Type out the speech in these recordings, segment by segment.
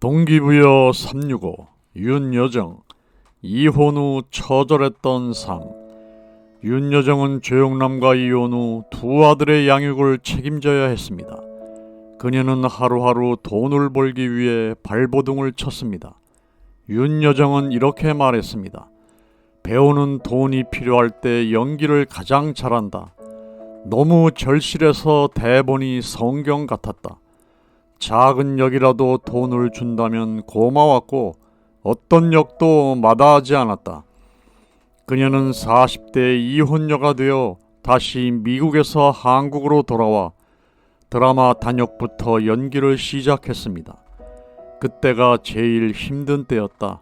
동기부여 365 윤여정 이혼 후 처절했던 삶 윤여정은 조영남과 이혼 후 두 아들의 양육을 책임져야 했습니다. 그녀는 하루하루 돈을 벌기 위해 발버둥을 쳤습니다. 윤여정은 이렇게 말했습니다. 배우는 돈이 필요할 때 연기를 가장 잘한다. 너무 절실해서 대본이 성경 같았다. 작은 역이라도 돈을 준다면 고마웠고 어떤 역도 마다하지 않았다. 그녀는 40대 이혼녀가 되어 다시 미국에서 한국으로 돌아와 드라마 단역부터 연기를 시작했습니다. 그때가 제일 힘든 때였다.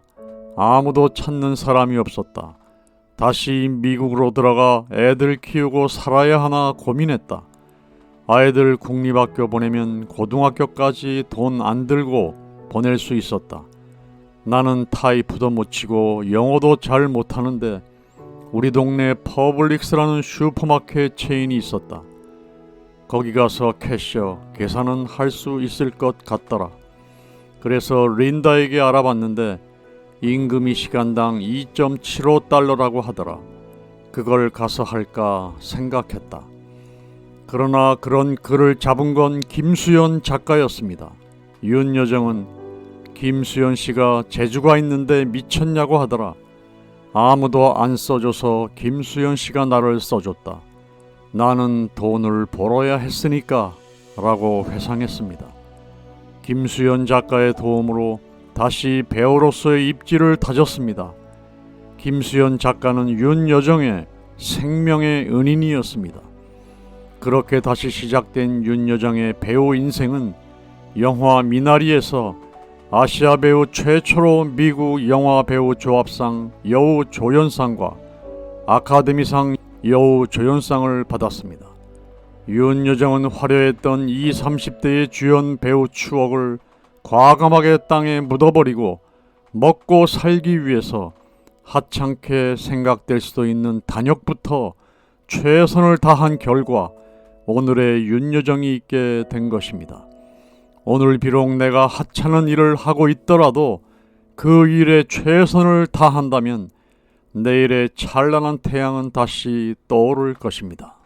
아무도 찾는 사람이 없었다. 다시 미국으로 들어가 애들 키우고 살아야 하나 고민했다. 아이들 국립학교 보내면 고등학교까지 돈 안 들고 보낼 수 있었다. 나는 타이프도 못 치고 영어도 잘 못하는데 우리 동네 퍼블릭스라는 슈퍼마켓 체인이 있었다. 거기 가서 캐셔 계산은 할 수 있을 것 같더라. 그래서 린다에게 알아봤는데 임금이 시간당 2.75달러라고 하더라. 그걸 가서 할까 생각했다. 그러나 그런 글을 잡은 건 김수연 작가였습니다. 윤여정은 김수연 씨가 재주가 있는데 미쳤냐고 하더라. 아무도 안 써줘서 김수연 씨가 나를 써줬다. 나는 돈을 벌어야 했으니까 라고 회상했습니다. 김수연 작가의 도움으로 다시 배우로서의 입지를 다졌습니다. 김수연 작가는 윤여정의 생명의 은인이었습니다. 그렇게 다시 시작된 윤여정의 배우 인생은 영화 미나리에서 아시아 배우 최초로 미국 영화 배우 조합상 여우 조연상과 아카데미상 여우 조연상을 받았습니다. 윤여정은 화려했던 이 30대의 주연 배우 추억을 과감하게 땅에 묻어버리고 먹고 살기 위해서 하찮게 생각될 수도 있는 단역부터 최선을 다한 결과 오늘의 윤여정이 있게 된 것입니다. 오늘 비록 내가 하찮은 일을 하고 있더라도 그 일에 최선을 다한다면 내일의 찬란한 태양은 다시 떠오를 것입니다.